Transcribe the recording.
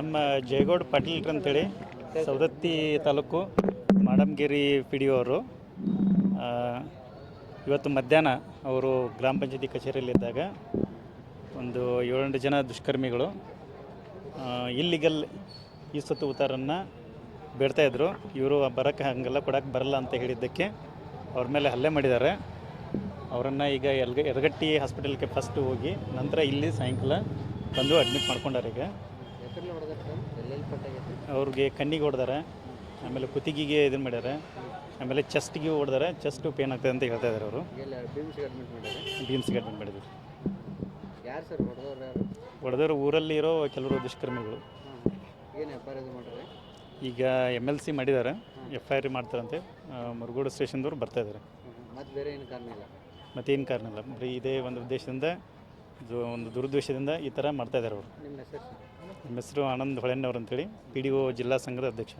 ನಮ್ಮ ಜಯಗೌಡ ಪಾಟೀಲ್ ಅಂತೇಳಿ, Savadatti taluk Madamagiri P D ಅವರು ಇವತ್ತು ಮಧ್ಯಾಹ್ನ ಅವರು ಗ್ರಾಮ ಪಂಚಾಯತಿ ಕಚೇರಿಯಲ್ಲಿದ್ದಾಗ ಒಂದು ಏಳೆಂಟು ಜನ ದುಷ್ಕರ್ಮಿಗಳು ಇಲ್ಲಿಗಲ್ ಈ ಸತ್ತು ಉತ್ತಾರನ್ನು ಬೇಡ್ತಾಯಿದ್ರು ಇವರು ಬರೋಕ್ಕೆ ಹಾಗೆಲ್ಲ ಕೊಡೋಕೆ ಬರಲ್ಲ ಅಂತ ಹೇಳಿದ್ದಕ್ಕೆ ಅವ್ರ ಮೇಲೆ ಹಲ್ಲೆ ಮಾಡಿದ್ದಾರೆ. ಅವರನ್ನು ಈಗ ಎಲ್ಗ ಯರಗಟ್ಟಿ ಹಾಸ್ಪಿಟಲ್ಗೆ ಫಸ್ಟ್ ಹೋಗಿ ನಂತರ ಇಲ್ಲಿ ಸಾಯಂಕಾಲ ಬಂದು ಅಡ್ಮಿಟ್ ಮಾಡ್ಕೊಂಡಾರೆ ಅವ್ರಿಗೆ ಕಣ್ಣಿಗೆ ಹೊಡೆದಾರೆ. ಆಮೇಲೆ ಕುತ್ತಿಗೆಗೆ ಇದನ್ನು ಮಾಡ್ಯಾರೆ. ಆಮೇಲೆ ಚೆಸ್ಟ್ಗೆ ಹೊಡೆದಾರೆ. ಚೆಸ್ಟ್ ಪೇನ್ ಆಗ್ತದೆ ಅಂತ ಹೇಳ್ತಾ ಇದ್ದಾರೆ ಅವರು. ಬಿಮ್ಸ್ಗೆ ಅಡ್ಮಿಟ್ ಮಾಡಿದ್ರು? ಯಾರು ಸರ್ ಹೊಡೆದವ್ರು ಊರಲ್ಲಿ ಇರೋ ಕೆಲವರು ದುಷ್ಕರ್ಮಿಗಳು. ಈಗ ಎಂ ಎಲ್ ಸಿ ಮಾಡಿದ್ದಾರೆ ಎಫ್ ಐ ಆರ್ ಮಾಡ್ತಾರಂತೆ. ಮುರುಗೋಡು ಸ್ಟೇಷನ್ದವ್ರು ಬರ್ತಾ ಇದ್ದಾರೆ ಮತ್ತು ಬೇರೆ ಏನು ಕಾರಣ ಇಲ್ಲ? ಮತ್ತೇನು ಕಾರಣ ಇಲ್ಲ. ಬರೀ ಇದೇ ಒಂದು ಉದ್ದೇಶದಿಂದ ಒಂದು ದುರುದ್ದೇಶದಿಂದ ಈ ಥರ ಮಾಡ್ತಾ ಇದ್ದಾರೆ ಅವರು. ನಿಮ್ಮ ಹೆಸರು? ನಮ್ಮ ಹೆಸರು ಆನಂದ್ ಹೊಳೆಣ್ಣವ್ರು ಅಂತೇಳಿ ಪಿ ಡಿ ಒ ಜಿಲ್ಲಾ ಸಂಘದ ಅಧ್ಯಕ್ಷ.